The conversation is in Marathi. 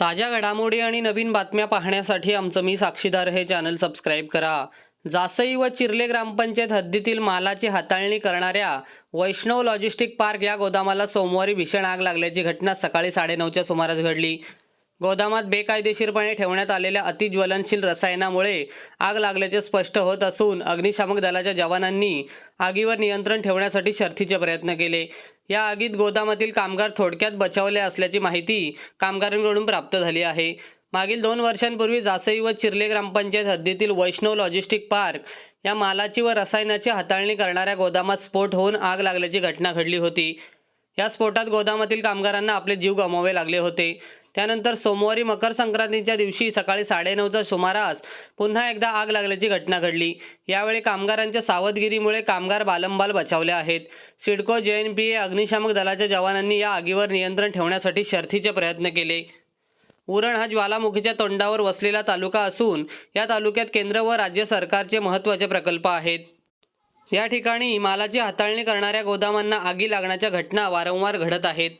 ताज्या घडामोडी आणि नवीन बातम्या पाहण्यासाठी आमचं मी साक्षीदार हे चॅनल सबस्क्राईब करा. जासई व चिर्ले ग्रामपंचायत हद्दीतील मालाची हाताळणी करणाऱ्या वैष्णव लॉजिस्टिक पार्क या गोदामाला सोमवारी भीषण आग लागल्याची घटना सकाळी साडेनऊच्या सुमारास घडली. गोदामात बेकायदेशीरपणे ठेवण्यात आलेल्या अतिज्वलनशील रसायनामुळे आग लागल्याचे स्पष्ट होत असून अग्निशामक दलाच्या जवानांनी आगीवर नियंत्रण ठेवण्यासाठी शर्थीचे प्रयत्न केले. या आगीत गोदामातील कामगार थोडक्यात बचावले असल्याची माहिती कामगारांकडून प्राप्त झाली आहे. मागील दोन वर्षांपूर्वी जासई व चिर्ले ग्रामपंचायत हद्दीतील वैष्णव लॉजिस्टिक पार्क या मालाची व रसायनाची हाताळणी करणाऱ्या गोदामात स्फोट होऊन आग लागल्याची घटना घडली होती. या स्फोटात गोदामातील कामगारांना आपले जीव गमवावे लागले होते. त्यानंतर सोमवारी मकर संक्रांतीच्या दिवशी सकाळी साडेनऊच्या सुमारास पुन्हा एकदा आग लागल्याची घटना घडली. यावेळी कामगारांच्या सावधगिरीमुळे कामगार बालंबाल बचावले आहेत. सिडको जे एन पी ए अग्निशामक दलाच्या जवानांनी या आगीवर नियंत्रण ठेवण्यासाठी शर्थीचे प्रयत्न केले. उरण हा ज्वालामुखीच्या तोंडावर वसलेला तालुका असून या तालुक्यात केंद्र व राज्य सरकारचे महत्त्वाचे प्रकल्प आहेत. या ठिकाणी मालाची हाताळणी करणाऱ्या गोदामांना आगी लागण्याच्या घटना वारंवार घडत आहेत.